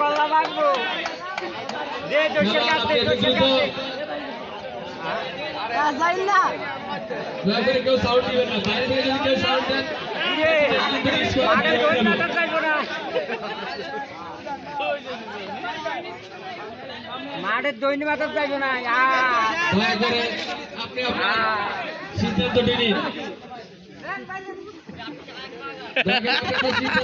কল্লা মাখবো দে দোষের কাছে দোষের কাছে যাই না কেউ সাউন্ড দিবেন না। বাইরে থেকে যদি কেউ সাউন্ড দেন রে আগে দই মাথা চাইব না। মাঠের দৈন্য মাথা চাইব না। সিদ্ধান্তটি নিন। নিন আরে ইতে রানের লাগে দিচ্ছে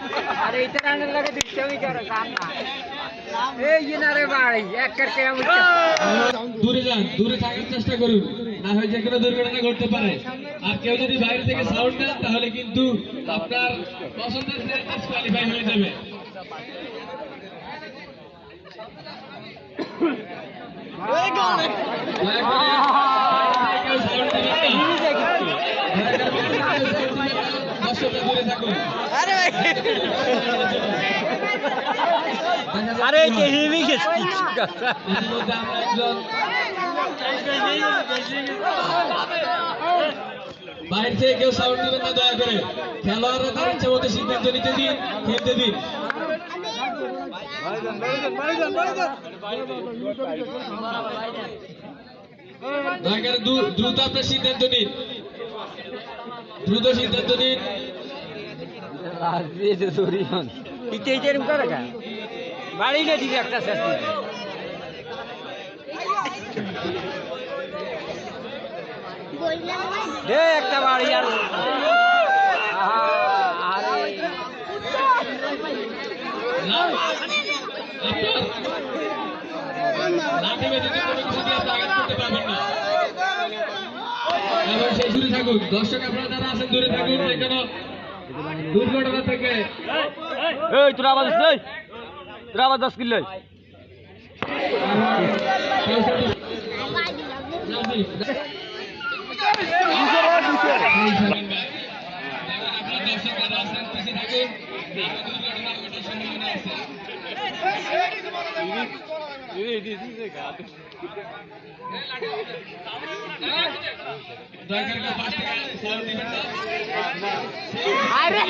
আমি করে কাম না এই ইনারে বাড়ি এক করতে আমি দূরে যান দূরে থাকার চেষ্টা করুন না হয় যে কোনো দুর্ঘটনা ঘটতে পারে আর কেউ যদি বাইরে থেকে সাউন্ড দেন তাহলে কিন্তু আপনার পছন্দের প্লেয়ার ডিসকোয়ালিফাই হয়ে যাবে দয়া আরে কে হিমি একজন বাইরে থেকে কেউ সাউন্ড দিবেন না, দয়া করে। খেলোয়াড়রা তার ইচ্ছা মতো সিদ্ধান্ত নিতে দিন, খেলতে দিন। দয়া করে দ্রুত আপনার সিদ্ধান্ত নিন। দ্রুত সিদ্ধান্ত নিন। ইতে ইতে এরকম করে কেন? বাড়ি না দিবি একটা শেষ দে একটা বাড়ি আর না, আপনার লাঠি কোনো কিছু দিয়ে আপনি আঘাত করতে পারবেন না। এবং সেই দূরে থাকুন দর্শক আপনারা যারা আছেন দূরে থাকুন। যে কোনো দুর্ঘটনা থেকে এই তোরা अरे!